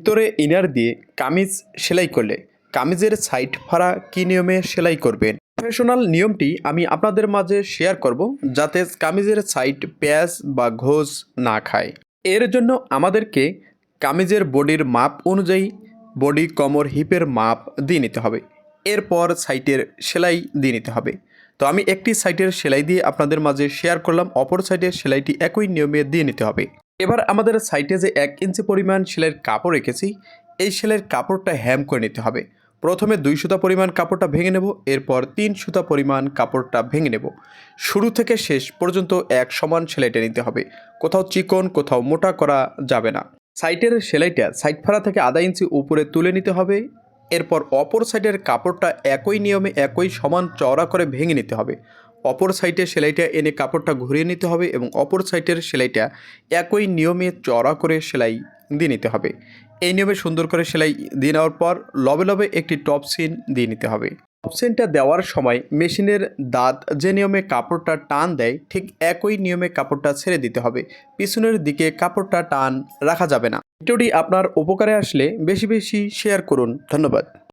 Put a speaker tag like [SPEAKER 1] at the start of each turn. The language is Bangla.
[SPEAKER 1] ভিতরে ইনার দিয়ে কামিজ সেলাই করলে কামিজের সাইড ফাড়া কী নিয়মে সেলাই করবেন? প্রফেশনাল নিয়মটি আমি আপনাদের মাঝে শেয়ার করব যাতে কামিজের সাইড প্যাচ বা ঘোষ না খায়। এর জন্য আমাদেরকে কামিজের বডির মাপ অনুযায়ী বডি কমর হিপের মাপ দিয়ে নিতে হবে। এরপর সাইটের সেলাই দিয়ে নিতে হবে। তো আমি একটি সাইটের সেলাই দিয়ে আপনাদের মাঝে শেয়ার করলাম, অপর সাইডের সেলাইটি একই নিয়মে দিয়ে নিতে হবে। এবার আমাদের সাইটে যে এক ইঞ্চি পরিমাণ সেলাইয়ের কাপড় রেখেছি, এই সেলাইয়ের কাপড়টা হ্যাম করে নিতে হবে। প্রথমে দুই সুতা পরিমাণ কাপড়টা ভেঙে নেব, এরপর তিন সুতা পরিমাণ কাপড়টা ভেঙে নেব। শুরু থেকে শেষ পর্যন্ত এক সমান সেলাইটা নিতে হবে। কোথাও চিকন, কোথাও মোটা করা যাবে না। সাইটের সেলাইটা সাইড ফাড়া থেকে আধা ইঞ্চি উপরে তুলে নিতে হবে। এরপর অপর সাইডের কাপড়টা একই নিয়মে একই সমান চওড়া করে ভেঙে নিতে হবে। অপর সাইডের সেলাইটা এনে কাপড়টা ঘুরিয়ে নিতে হবে এবং অপর সাইডের সেলাইটা একই নিয়মে চড়া করে সেলাই দিয়ে নিতে হবে। এই নিয়মে সুন্দর করে সেলাই দিয়ে নেওয়ার পর লবে লবে একটি টপ সিন দিয়ে নিতে হবে। টপ সিনটা দেওয়ার সময় মেশিনের দাঁত যে নিয়মে কাপড়টা টান দেয়, ঠিক একই নিয়মে কাপড়টা ছেড়ে দিতে হবে। পিছনের দিকে কাপড়টা টান রাখা যাবে না। ভিডিওটি আপনার উপকারে আসলে বেশি বেশি শেয়ার করুন। ধন্যবাদ।